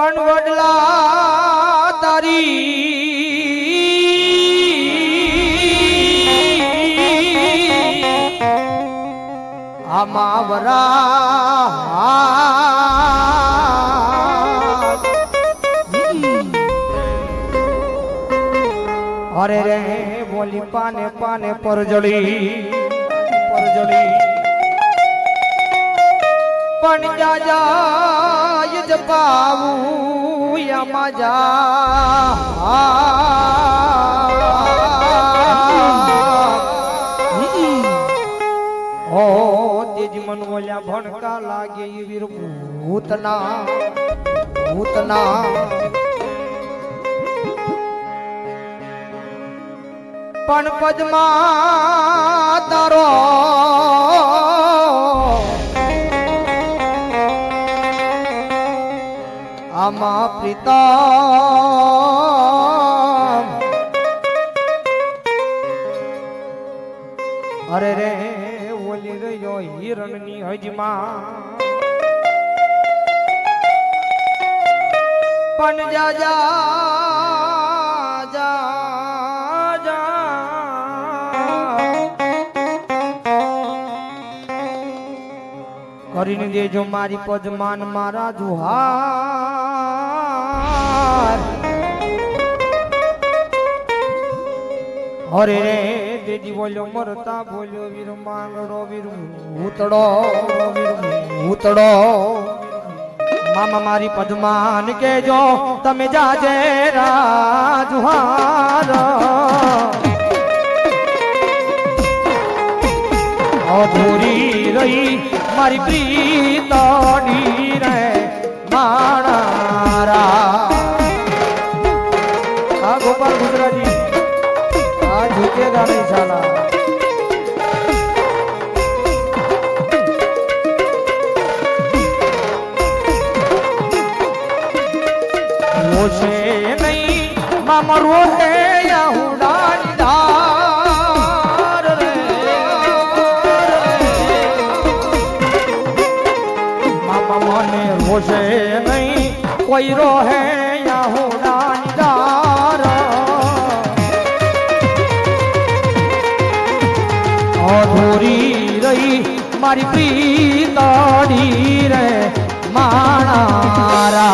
પણ વડલા તારી. આમાં વરા અરે રે બોલી પાને પાને પરજળી. પણ જા જાય જ પાવું યામાં જા તેજ મન બોલ્યા ભણકા લાગે વીર ભૂતના ભૂતના પણ પદમા તારો આમાં પિતા અરે રે ઓલી રહ્યો હિરણની હજમાં. પણ જા કરીને દેજો મારી પજમાન મારા જુહાર. અરે રે દેજી બોલ્યો, મરતા બોલ્યો, વીર માંગડો, વીર ઉતડો વીર ઉતડો મામા મારી પદમાન કેજો તમે જાજે રાજુહાર રહી મારી પ્રીતની રે માણારા. આ ગોપાલ ગુજરાતી. આ ઝૂકે નહીં શાલા. મોશે નહીં મામરો હે યાહુડાની મને રોશે નહીં કોઈ રોહે યાહુડાની ધાર અધૂરી રહી મારી પ્રીતડી રે માણારા.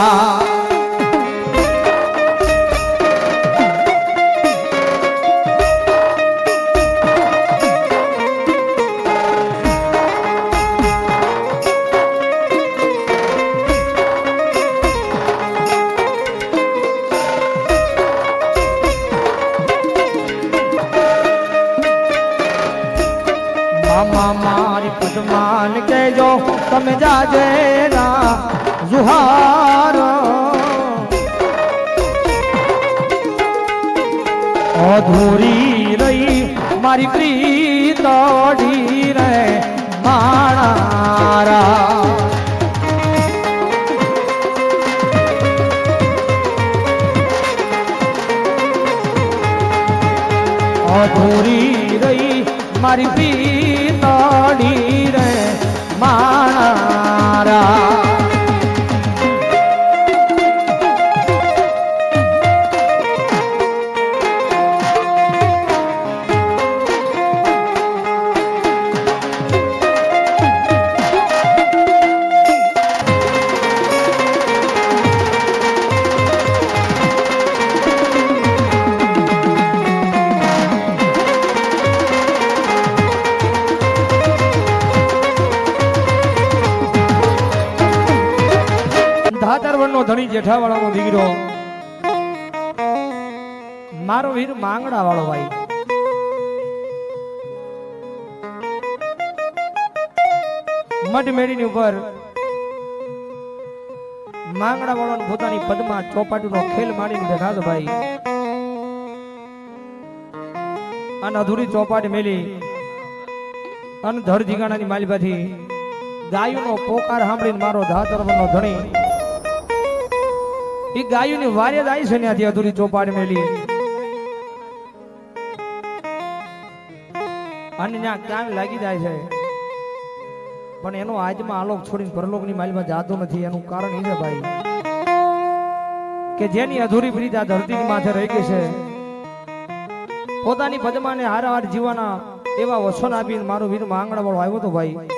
મામા મારી પદમાન કેજો તમે જાજે રા જુહાર. અધૂરી રહી મારી પ્રીતડી રે માણારા. અધૂરી રહી મારી રે માણારા ધાતર વનનો ધણી જેઠાવાળાનો દીકરો. મારો વીર માંગડા વાળો ભાઈ. મઢ મેળીની ઉપર માંગડા વાળો પોતાની પદમાં ચોપાટીનો ખેલ મારીને બેઠા હતો ભાઈ. અને અધૂરી ચોપાટી મેલી અને ધડ જીગાણાની માલિબાથી ગાયોનો પોકાર સાંભળીને મારો ધાતરવનો ધણી એ ની વારે જ આવી છે ત્યાંથી અધૂરી ચોપાડ મેલી. અને ત્યાં કામ લાગી જાય છે. પણ એનો આજમાં આલોક છોડીને પરલોકની માલમાં જાતો નથી. એનું કારણ એ છે ભાઈ, કે જેની અધૂરી પ્રીત આ ધરતીની માથે રહી ગઈ છે. પોતાની પદમાને હારા જીવાના એવા વસન આપીને મારો વીર માંગણા વાળો આવ્યો તો ભાઈ